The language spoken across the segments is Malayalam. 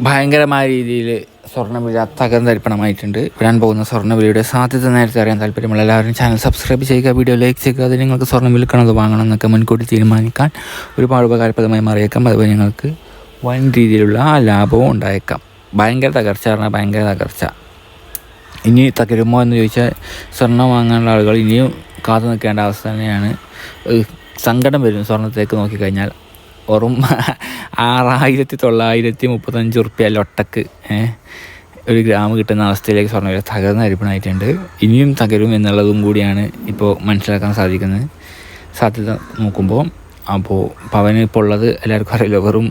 ഭയങ്കരമായ രീതിയിൽ സ്വർണവില തകർന്നരിപ്പണമായിട്ടുണ്ട് വരാൻ പോകുന്ന സ്വർണവിലയുടെ സാധ്യത നേരത്തെ അറിയാൻ താല്പര്യമുള്ള എല്ലാവരും ചാനൽ സബ്സ്ക്രൈബ് ചെയ്യുക വീഡിയോ ലൈക്ക് ചെയ്യുക അത് നിങ്ങൾക്ക് സ്വർണം വിൽക്കണത് വാങ്ങണം എന്നൊക്കെ മുൻകൂട്ടി തീരുമാനിക്കാൻ ഒരുപാട് ഉപകാരപ്രദമായി മാറിയേക്കാം. അതുപോലെ ഞങ്ങൾക്ക് വൻ രീതിയിലുള്ള ലാഭവും ഉണ്ടായേക്കാം. ഭയങ്കര തകർച്ച പറഞ്ഞാൽ ഭയങ്കര തകർച്ച. ഇനി തകരുമോ എന്ന് ചോദിച്ചാൽ സ്വർണം വാങ്ങാനുള്ള ആളുകൾ ഇനിയും കാത്തു നിൽക്കേണ്ട അവസ്ഥ തന്നെയാണ്. സങ്കടം വരും സ്വർണത്തേക്ക് നോക്കിക്കഴിഞ്ഞാൽ. വെറും ആറായിരത്തി തൊള്ളായിരത്തി മുപ്പത്തഞ്ച് ഉറുപ്പ്യ ലൊട്ടക്ക് ഒരു ഗ്രാം കിട്ടുന്ന അവസ്ഥയിലേക്ക് സ്വർണ വില തകർന്ന അരിപ്പണായിട്ടുണ്ട്. ഇനിയും തകരും എന്നുള്ളതും കൂടിയാണ് ഇപ്പോൾ മനസ്സിലാക്കാൻ സാധിക്കുന്നത്. സാധ്യത നോക്കുമ്പോൾ അപ്പോൾ പവന് ഇപ്പോൾ ഉള്ളത് എല്ലാവർക്കും അറിയില്ല വെറും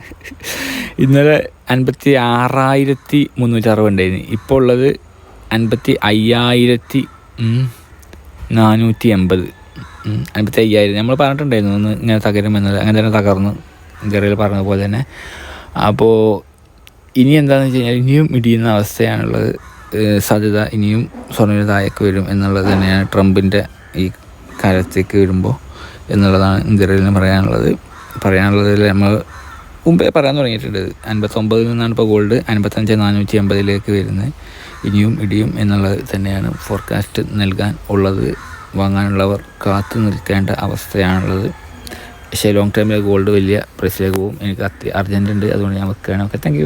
ഇന്നലെ അൻപത്തി ആറായിരത്തി മുന്നൂറ്റി അറുപത് ഉണ്ടായിരുന്നു. ഇപ്പോൾ ഉള്ളത് അൻപത്തി അയ്യായിരത്തി നാനൂറ്റി എൺപത് ഉം, തെയ്യായിരുന്നു നമ്മൾ പറഞ്ഞിട്ടുണ്ടായിരുന്നു ഒന്ന് ഇങ്ങനെ തകരും എന്നത്. അങ്ങനെ തന്നെ തകർന്നു. പറഞ്ഞ പറഞ്ഞതുപോലെ തന്നെ. അപ്പോൾ ഇനി എന്താണെന്ന് വെച്ച് കഴിഞ്ഞാൽ ഇനിയും ഇടിയുന്ന അവസ്ഥയാണുള്ളത്. സാധ്യത ഇനിയും സ്വർണ താഴേക്ക് വരും എന്നുള്ളത് തന്നെയാണ് ട്രംപിന്റെ ഈ കാലത്തേക്ക് വരുമ്പോൾ എന്നുള്ളതാണ് ഇന്ത്യയിൽ പറയാനുള്ളത്. പറയാനുള്ളത് നമ്മൾ മുമ്പേ പറയാൻ തുടങ്ങിയിട്ടുണ്ട്. അൻപത്തൊമ്പതിൽ നിന്നാണ് ഇപ്പോൾ ഗോൾഡ് അൻപത്തഞ്ച് നാനൂറ്റി അമ്പതിലേക്ക് വരുന്നത്. ഇനിയും ഇടിയും എന്നുള്ളത് തന്നെയാണ് ഫോർകാസ്റ്റ് നൽകാൻ ഉള്ളത്. വാങ്ങാനുള്ളവർ കാത്തു നിൽക്കേണ്ട അവസ്ഥയാണുള്ളത്. പക്ഷേ ലോങ് ടൈമിലെ ഗോൾഡ് വലിയ പ്രൈസിലേക്ക് പോകും എനിക്ക് അത്യ അർജന്റുണ്ട് അതുകൊണ്ട് ഞാൻ വെക്കുകയാണ്. Okay thank